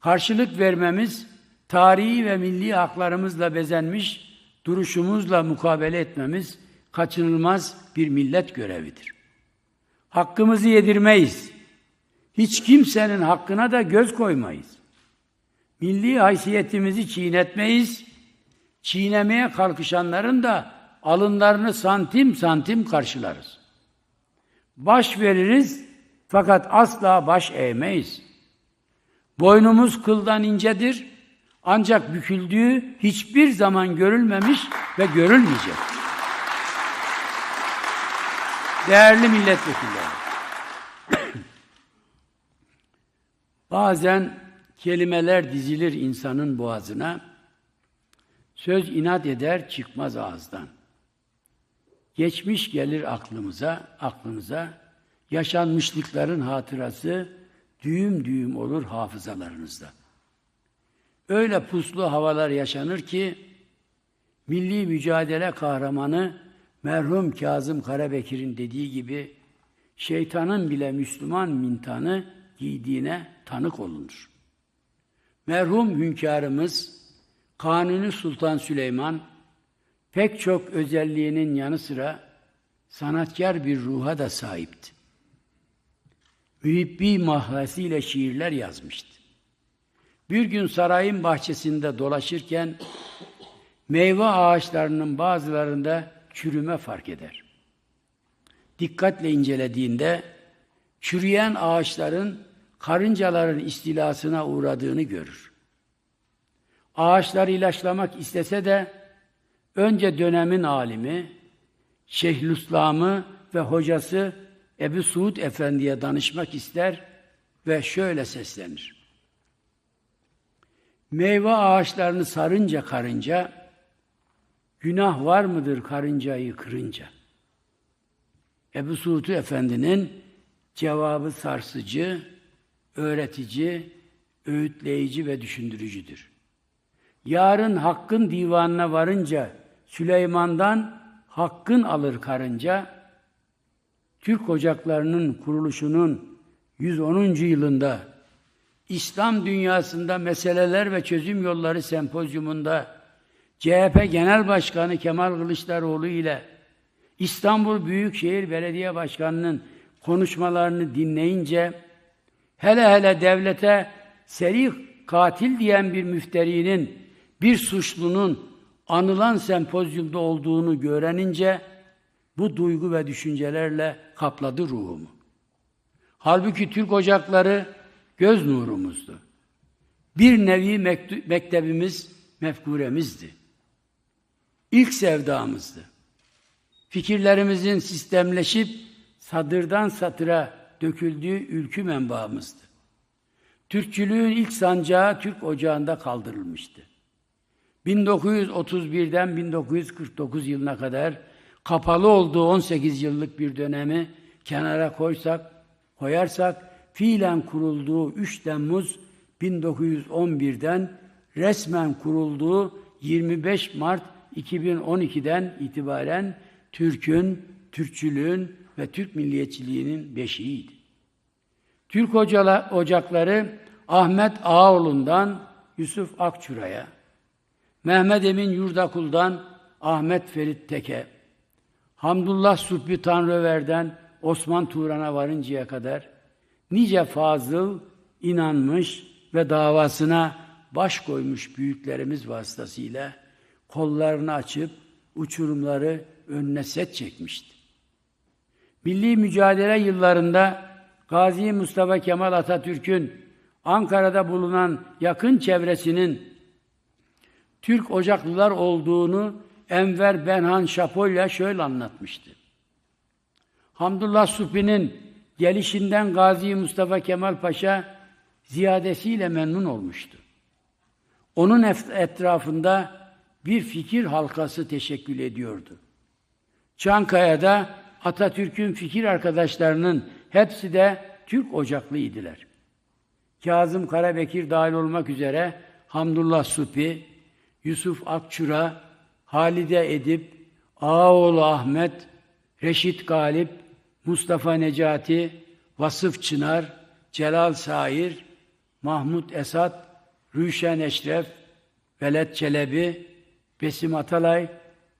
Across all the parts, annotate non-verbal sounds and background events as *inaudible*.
Karşılık vermemiz, tarihi ve milli haklarımızla bezenmiş duruşumuzla mukabele etmemiz kaçınılmaz bir millet görevidir. Hakkımızı yedirmeyiz. Hiç kimsenin hakkına da göz koymayız. Milli haysiyetimizi çiğnetmeyiz. Çiğnemeye kalkışanların da alınlarını santim santim karşılarız. Baş veririz fakat asla baş eğmeyiz. Boynumuz kıldan incedir ancak büküldüğü hiçbir zaman görülmemiş ve görülmeyecek. Değerli milletvekilleri, *clears throat* bazen kelimeler dizilir insanın boğazına, söz inat eder çıkmaz ağızdan. Geçmiş gelir aklımıza, aklınıza, yaşanmışlıkların hatırası düğüm düğüm olur hafızalarınızda. Öyle puslu havalar yaşanır ki milli mücadele kahramanı merhum Kazım Karabekir'in dediği gibi şeytanın bile Müslüman mintanı giydiğine tanık olunur. Merhum hünkârımız Kanuni Sultan Süleyman pek çok özelliğinin yanı sıra sanatkar bir ruha da sahipti. Mühibbi mahlasiyle şiirler yazmıştı. Bir gün sarayın bahçesinde dolaşırken meyve ağaçlarının bazılarında çürüme fark eder. Dikkatle incelediğinde çürüyen ağaçların karıncaların istilasına uğradığını görür. Ağaçları ilaçlamak istese de önce dönemin alimi, Şeyhülislam'ı ve hocası Ebu Suud Efendi'ye danışmak ister ve şöyle seslenir. Meyve ağaçlarını sarınca karınca, günah var mıdır karıncayı kırınca? Ebu Suud Efendi'nin cevabı sarsıcı, öğretici, öğütleyici ve düşündürücüdür. Yarın Hakk'ın divanına varınca Süleyman'dan Hakk'ın alır karınca, Türk Ocakları'nın kuruluşunun 110. yılında İslam dünyasında meseleler ve çözüm yolları sempozyumunda CHP Genel Başkanı Kemal Kılıçdaroğlu ile İstanbul Büyükşehir Belediye Başkanı'nın konuşmalarını dinleyince hele hele devlete seri katil diyen bir müfterinin, bir suçlunun anılan sempozyumda olduğunu görenince bu duygu ve düşüncelerle kapladı ruhumu. Halbuki Türk Ocakları göz nurumuzdu. Bir nevi mektebimiz, mefkuremizdi. İlk sevdamızdı. Fikirlerimizin sistemleşip sadırdan satıra döküldüğü ülkü menbaımızdı. Türkçülüğün ilk sancağı Türk ocağında kaldırılmıştı. 1931'den 1949 yılına kadar kapalı olduğu 18 yıllık bir dönemi kenara koysak, koyarsak fiilen kurulduğu 3 Temmuz 1911'den resmen kurulduğu 25 Mart 2012'den itibaren Türk'ün, Türkçülüğün ve Türk milliyetçiliğinin beşiğiydi. Türk ocakları Ahmet Ağoğlu'ndan Yusuf Akçura'ya, Mehmet Emin Yurdakul'dan Ahmet Ferit Teke, Hamdullah Subbi Tanrıver'den Osman Turan'a varıncaya kadar nice fazıl, inanmış ve davasına baş koymuş büyüklerimiz vasıtasıyla kollarını açıp uçurumları önüne set çekmişti. Milli mücadele yıllarında Gazi Mustafa Kemal Atatürk'ün Ankara'da bulunan yakın çevresinin Türk Ocaklılar olduğunu Enver Benhan Şapolya şöyle anlatmıştı. Hamdullah Supi'nin gelişinden Gazi Mustafa Kemal Paşa ziyadesiyle memnun olmuştu. Onun etrafında bir fikir halkası teşekkül ediyordu. Çankaya'da Atatürk'ün fikir arkadaşlarının hepsi de Türk ocaklıydılar. Kazım Karabekir dahil olmak üzere Hamdullah Supi, Yusuf Akçura, Halide Edip, Ağaoğlu Ahmet, Reşit Galip, Mustafa Necati, Vasıf Çınar, Celal Sair, Mahmut Esat Rüşen Eşref, Velet Çelebi, Besim Atalay,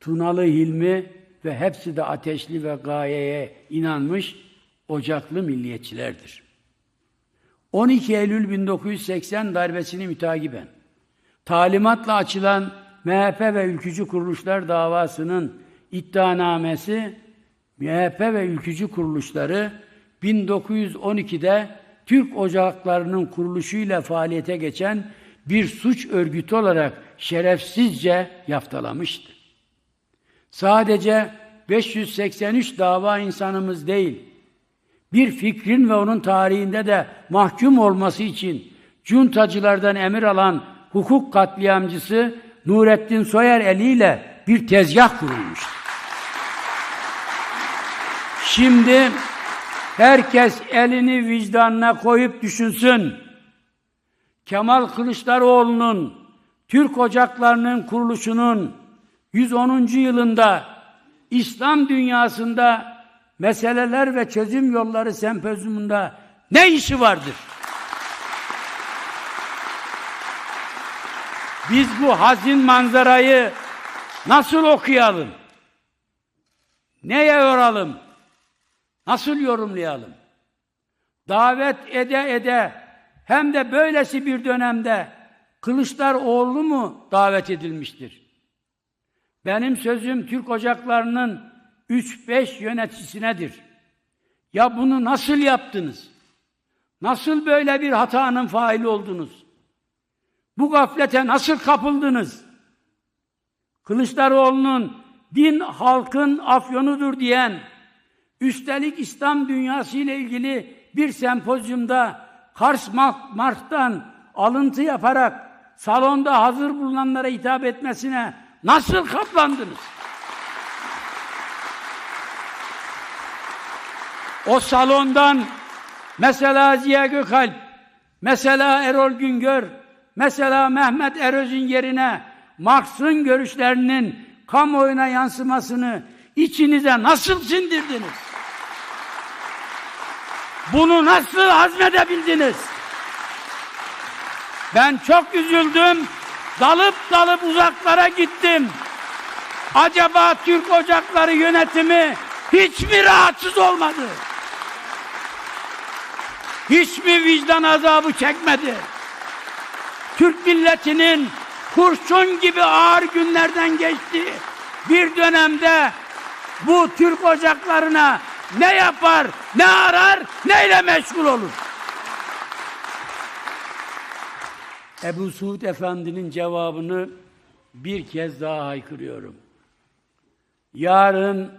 Tunalı Hilmi ve hepsi de ateşli ve gayeye inanmış ocaklı milliyetçilerdir. 12 Eylül 1980 darbesini mütakiben talimatla açılan MHP ve ülkücü kuruluşlar davasının iddianamesi MHP ve ülkücü kuruluşları 1912'de Türk ocaklarının kuruluşuyla faaliyete geçen bir suç örgütü olarak şerefsizce yaftalamıştı. Sadece 583 dava insanımız değil, bir fikrin ve onun tarihinde de mahkum olması için cuntacılardan emir alan hukuk katliamcısı Nurettin Soyer eliyle bir tezgah kurulmuştu. Şimdi herkes elini vicdanına koyup düşünsün. Kemal Kılıçdaroğlu'nun Türk Ocakları'nın kuruluşunun 110. yılında İslam dünyasında meseleler ve çözüm yolları sempozyumunda ne işi vardır? Biz bu hazin manzarayı nasıl okuyalım? Neye yoralım? Nasıl yorumlayalım? Davet ede ede hem de böylesi bir dönemde Kılıçdaroğlu mu davet edilmiştir? Benim sözüm Türk Ocakları'nın 3-5 yöneticisinedir. Ya bunu nasıl yaptınız? Nasıl böyle bir hatanın faili oldunuz? Bu gaflete nasıl kapıldınız? Kılıçdaroğlu'nun din halkın afyonudur diyen, üstelik İslam dünyası ile ilgili bir sempozyumda Kars Mart'tan alıntı yaparak salonda hazır bulunanlara hitap etmesine nasıl katlandınız? O salondan mesela Ziya Gökalp, mesela Erol Güngör, mesela Mehmet Eröz'ün yerine Marx'ın görüşlerinin kamuoyuna yansımasını içinize nasıl sindirdiniz? Bunu nasıl hazmedebildiniz? Ben çok üzüldüm. Dalıp dalıp uzaklara gittim. Acaba Türk Ocakları yönetimi hiç mi rahatsız olmadı? Hiç mi vicdan azabı çekmedi? Türk milletinin kurşun gibi ağır günlerden geçti. Bir dönemde bu Türk ocaklarına ne yapar, ne arar, neyle meşgul olur? Ebu Suud Efendi'nin cevabını bir kez daha haykırıyorum. Yarın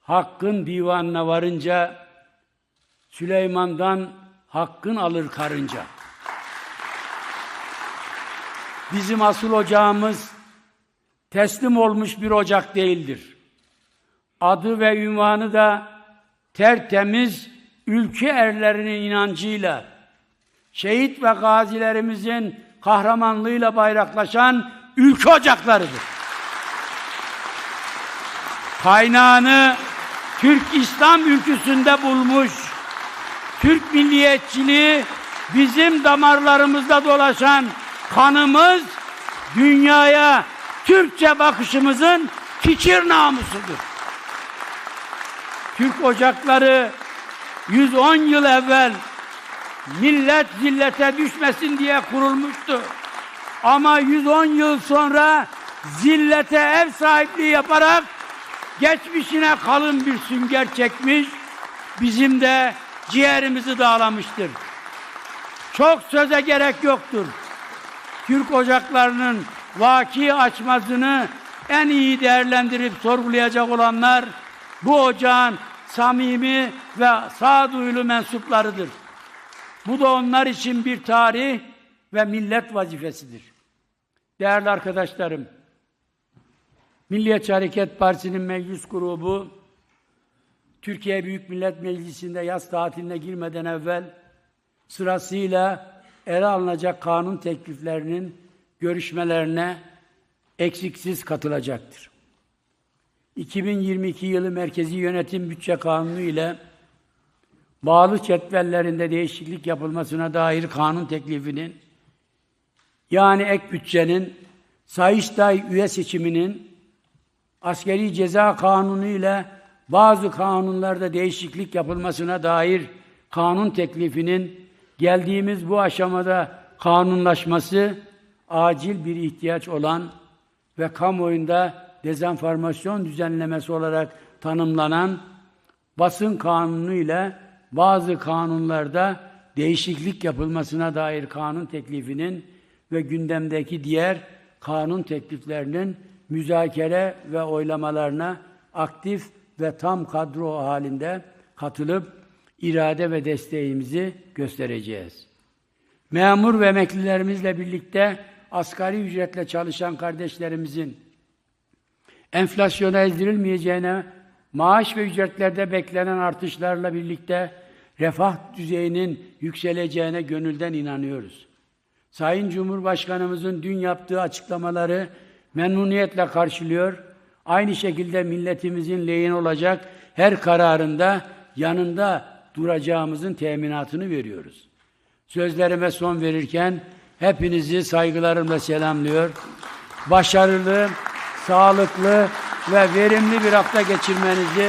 Hakk'ın divanına varınca Süleyman'dan hakkın alır karınca. Bizim asıl ocağımız teslim olmuş bir ocak değildir. Adı ve ünvanı da tertemiz ülke erlerinin inancıyla, şehit ve gazilerimizin kahramanlığıyla bayraklaşan ülke ocaklarıdır. Kaynağını Türk İslam ülküsünde bulmuş, Türk milliyetçiliği bizim damarlarımızda dolaşan kanımız dünyaya Türkçe bakışımızın fikir namusudur. Türk ocakları 110 yıl evvel millet zillete düşmesin diye kurulmuştu. Ama 110 yıl sonra zillete ev sahipliği yaparak geçmişine kalın bir sünger çekmiş, bizim de ciğerimizi dağlamıştır. Çok söze gerek yoktur. Türk ocaklarının vaki açmasını en iyi değerlendirip sorgulayacak olanlar bu ocağın samimi ve sağduyulu mensuplarıdır. Bu da onlar için bir tarih ve millet vazifesidir. Değerli arkadaşlarım, Milliyetçi Hareket Partisi'nin meclis grubu Türkiye Büyük Millet Meclisi'nde yaz tatiline girmeden evvel sırasıyla ele alınacak kanun tekliflerinin görüşmelerine eksiksiz katılacaktır. 2022 yılı Merkezi Yönetim Bütçe Kanunu ile bağlı cetvellerinde değişiklik yapılmasına dair kanun teklifinin yani ek bütçenin, Sayıştay üye seçiminin, askeri ceza kanunu ile bazı kanunlarda değişiklik yapılmasına dair kanun teklifinin geldiğimiz bu aşamada kanunlaşması acil bir ihtiyaç olan ve kamuoyunda dezenformasyon düzenlemesi olarak tanımlanan basın kanunu ile bazı kanunlarda değişiklik yapılmasına dair kanun teklifinin ve gündemdeki diğer kanun tekliflerinin müzakere ve oylamalarına aktif ve tam kadro halinde katılıp irade ve desteğimizi göstereceğiz. Memur ve emeklilerimizle birlikte asgari ücretle çalışan kardeşlerimizin enflasyona ezdirilmeyeceğine, maaş ve ücretlerde beklenen artışlarla birlikte refah düzeyinin yükseleceğine gönülden inanıyoruz. Sayın Cumhurbaşkanımızın dün yaptığı açıklamaları memnuniyetle karşılıyor. Aynı şekilde milletimizin lehine olacak her kararında yanında duracağımızın teminatını veriyoruz. Sözlerime son verirken hepinizi saygılarımla selamlıyor. Başarılı, sağlıklı ve verimli bir hafta geçirmenizi